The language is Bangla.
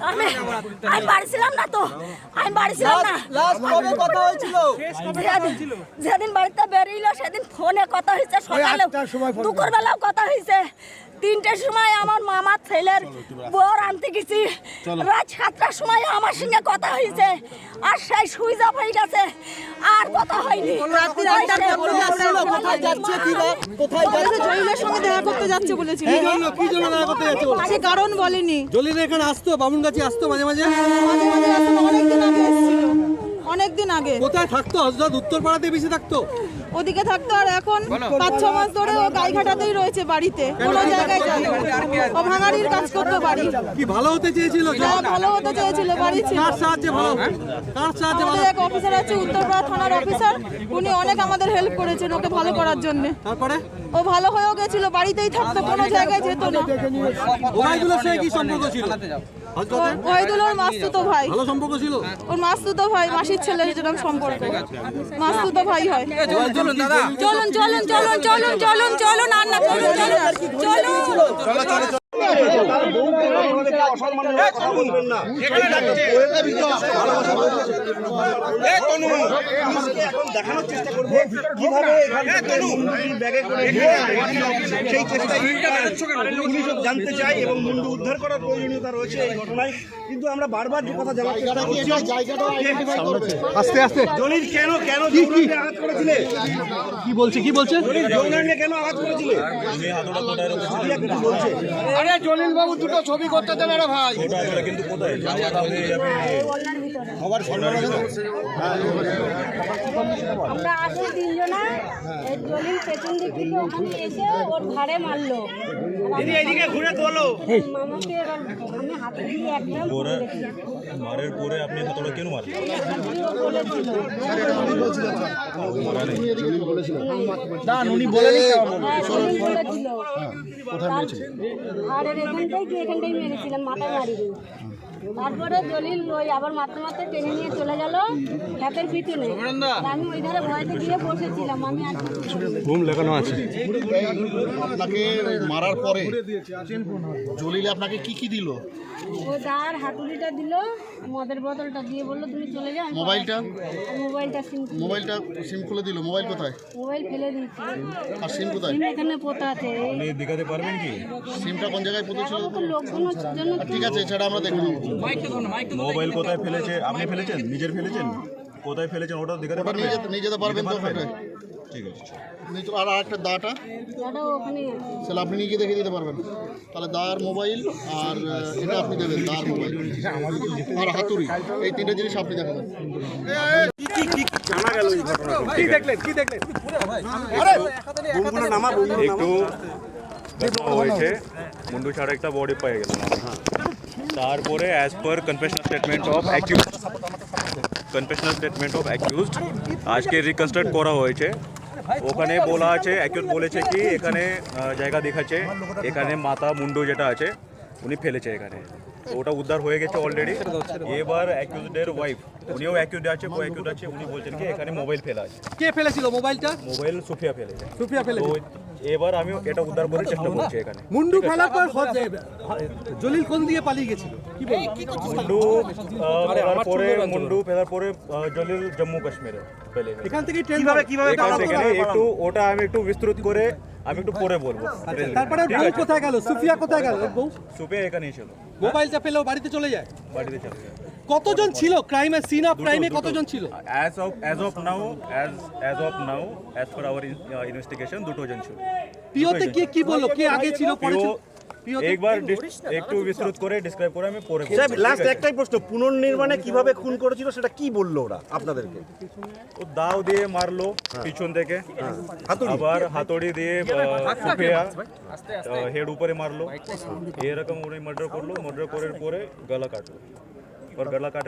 আমি আমি বাড়ি ছিলাম না তো। আমি বাড়ি ছিলাম না। লাস্ট কবে কথা হয়েছিল? যেদিন- বাড়িতে বেরিয়েছিল সেদিন ফোনে কথা হয়েছে সকালে। আটটার সময় ফোন দুপুর বেলাও কথা হয়েছে। তিনটের সময় আমার মামার ছেলের বর আনতে গেছি। রাত সাতটার সময় আমার সঙ্গে কথা হয়েছে। আর সেই সুইচ অফ হয়ে গেছে। আর কথা হয়নি। কোথায় যাচ্ছে কোথায় যাচ্ছে? জলিলের সঙ্গে দেখা করতে যাচ্ছে বলেছিল কি জন্য কি জন্য দেখা করতে যাচ্ছে? সে কারণ বলেনি। জলিল এখানে আসতো বামুনগাছি আসতো মাঝে মাঝে? মাঝে মাঝে অনেক অনেকদিন আগে অনেকদিন আগে। কোথায় থাকতো? হজরত উত্তরপাড়াতে বেশি থাকতো? ওদিকে থাকতো আর এখন পাঁচ ছ মাস ধরে ও গাইঘাটাতেই রয়েছে বাড়িতে। কোনো জায়গায় যায় ও ভাঙাড়ির কাজ করতো বাড়ি। কি ভালো হতে চেয়েছিল? যে? যা ভালো হতে চেয়েছিল বাড়ি ছিল। কার সাহায্যে ভালো? কার সাহায্যে ভালো? এক অফিসার আছে উত্তরপাড়া থানার অফিসার উনি অনেক আমাদের হেল্প করেছেন ওকে ভালো করার জন্য। তারপরে? ও ভালো হয়েও গেছিল বাড়িতেই থাকতো কোনো জায়গায় যেত না। ওবায়দুলের সঙ্গে কি সম্পর্ক ছিল? ওর মাস্তুতো ভাই। ভালো সম্পর্ক ছিল? ওর মাস্তুতো ভাই মাসির ছেলের যেরকম সম্পর্ক। মাস্তুতো ভাই হয়। চলুন দাদা। চলুন চলুন চলুন চলুন চলুন চলুন আর না চলুন। চলুন। চলুন দেখানোর চেষ্টা ব্যাগে করে জানতে চাই এবং মুন্ডু উদ্ধার করার প্রয়োজনীয়তা রয়েছে এই ঘটনায় কিন্তু আমরা বারবার যে কথা জানার চেষ্টা করছি আস্তে আস্তে জলিল কেন কেন আঘাত করেছিলে কি বলছে কি বলছে জলিল কেন আঘাত করেছিলে বলছে জলিল বাবু দুটো ছবি করতে দেন আরে ভাই। আমরা আসি তিনজনা জলিল পেছন দিক থেকে ওখানে এসে ওর ঘাড়ে মারলো। এদিকে ঘুরে তোলো। মামাকে এবার আমি হাতে দিয়ে একদম দেখি মারের পরে আপনি হাতড়া কেন মারলেন? উনি বলেনি হ্যাঁ, জলিল বলেছিল। তার- এখানটাই কি এখানটাই মেরেছিলাম মাথায় মারিনি। তারপরে জলিল ওই আবার মাথা মাথায় টেনে নিয়ে চলে গেল। ক্ষেতের পিছনে। আমি ওই ধারে ভয়তে গিয়ে বসেছিলাম আমি আর ঘুম লেখানো আছে। আপনাকে মারার পরে জলিল আপনাকে কি কি দিল? ও দাঁড় হাতুড়িটা দিল মদের বোতলটা দিয়ে বলল তুমি চলে যাও মোবাইলটা? মোবাইলটা সিম মোবাইলটা সিম খুলে দিল মোবাইল কোথায়? মোবাইল ফেলে দিয়েছি। আর সিম কোথায়? সিম এখানে পোতা আছে আপনি দেখাতে পারবেন কি? সিমটা কোন জায়গায় পুঁতেছিল তো লোকজনের জন্য ঠিক আছে এছাড়া আমরা দেখে নেব। মোবাইল কোথায় ফেলেছে? আপনি ফেলেছেন? নিজের ফেলেছেন? কোথায় ফেলেছেন? ওটা দেখাতে পারবেন নিয়ে যেতে পারবেন তো ঠিক আছে আর আরেকটা দাটা? ওখানে আপনি নিজে দেখে দিতে পারবেন। তাহলে দার মোবাইল আর এটা আপনি দেবেন দার মোবাইল। আর হাতুড়ি এই তিনটে জিনিস আপনি দেখাবেন। কি দেখলেন কি একটু হয়েছে। মুন্ডু ছাড়া একটা বডি পেয়ে গেল। তারপরে as per confessional statement of accused confessional statement of accused আজকে রিকনস্ট্রাক্ট করা হয়েছে। ওখানে বলা আছে অ্যাকিউজ বলেছে কি এখানে জায়গা দেখাচ্ছে এখানে মাথা মুন্ডু যেটা আছে উনি ফেলেছে এখানে। ওটা উদ্ধার হয়ে গেছে অলরেডি এবার অ্যাকিউজডের ওয়াইফ উনিও অ্যাকিউড আছে ও অ্যাকিউড আছে উনি বলছেন কি এখানে মোবাইল ফেলা আছে। কে ফেলেছিল মোবাইলটা মোবাইল সুফিয়া ফেলেছে। সুফিয়া ফেলেছে। এবার আমি এটা উদ্ধার করার চেষ্টা করছি এখানে। মুন্ডু ফেলার পর হজ- জলিল কোন দিয়ে পালিয়ে গেছিল? কি বলব? মুন্ডু ফেলার পরে মুন্ডু ফেলার পরে জলিল জম্মু কাশ্মীরে ফেলে এখান থেকে ট্রেন কীভাবে কীভাবে একটু ওটা আমি একটু বিস্তৃত করে আমি একটু পরে বলব। তারপরে বউ কোথায় গেল? সুফিয়া কোথায় গেল? বউ সুপে এখানেই ছিল। মোবাইলটা পেলেও বাড়িতে চলে যায়? বাড়িতে চলে যায়। কতজন ছিল? ক্রাইমে সিন অফ ক্রাইমে কতজন ছিল? As of as of now as as of now as per our investigation দুটো জন ছিল। পিওতে কে কি বলল? কে আগে ছিল পরে ছিল? একবার একটু বিস্তৃত করে ডিসক্রাইব করে আমি পরে। সাহেব লাস্ট একটাই প্রশ্ন পুনর্নির্মাণে কীভাবে খুন করেছিল সেটা কি বলল ওরা আপনাদেরকে? ও দাও দিয়ে মারলো পিছন থেকে। আবার হাতুড়ি দিয়ে সুফিয়া হেড উপরে মারলো। এরকম উনি মার্ডার করল মার্ডার করার পরে গলা কাটলো। ਔਰ ਬਿਰਲਾ ਕਾਟ